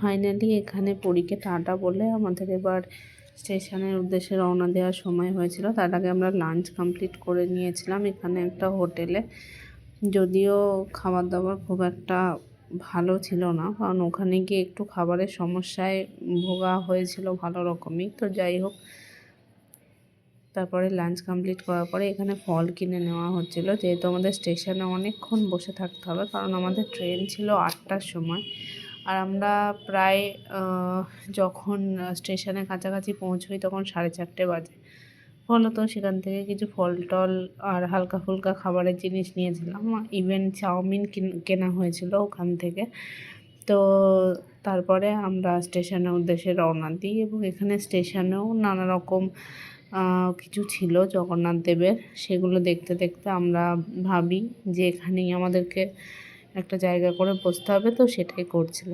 Finally এখানে পরীকে tata বলে আমাদের এবার স্টেশনের উদ্দেশ্যে রওনা দেওয়ার সময় হয়েছিল। তার আগে আমরা লাঞ্চ কমপ্লিট করে নিয়েছিলাম এখানে একটা হোটেলে। যদিও খাবার দাবার খুব একটা ভালো ছিল না, কারণ ওখানে গিয়ে একটু খাবারের সমস্যায় ভোগা হয়েছিল ভালো রকমই। তো যাই হোক, তারপরে লাঞ্চ কমপ্লিট করার পরে এখানে ফল কিনে নেওয়া হচ্ছিল। যেহেতু আমাদের স্টেশনে অনেকক্ষণ বসে থাকতে হবে, কারণ আমাদের ট্রেন ছিল আটটার সময়। আর আমরা প্রায় যখন স্টেশনের কাছাকাছি পৌঁছই তখন সাড়ে চারটে বাজে। ফলত সেখান থেকে কিছু ফল টল আর হালকা ফুলকা খাবারের জিনিস নিয়েছিলাম। ইভেন চাউমিন কেনা হয়েছিল ওখান থেকে। তো তারপরে আমরা স্টেশনের উদ্দেশ্যে রওনা দিই এবং এখানে স্টেশনেও নানা রকম কিছু ছিল জগন্নাথ দেবের। সেগুলো দেখতে দেখতে আমরা ভাবি যে এখানেই আমাদেরকে একটা জায়গা করে বসতে হবে। তো সেটাই করছিলাম।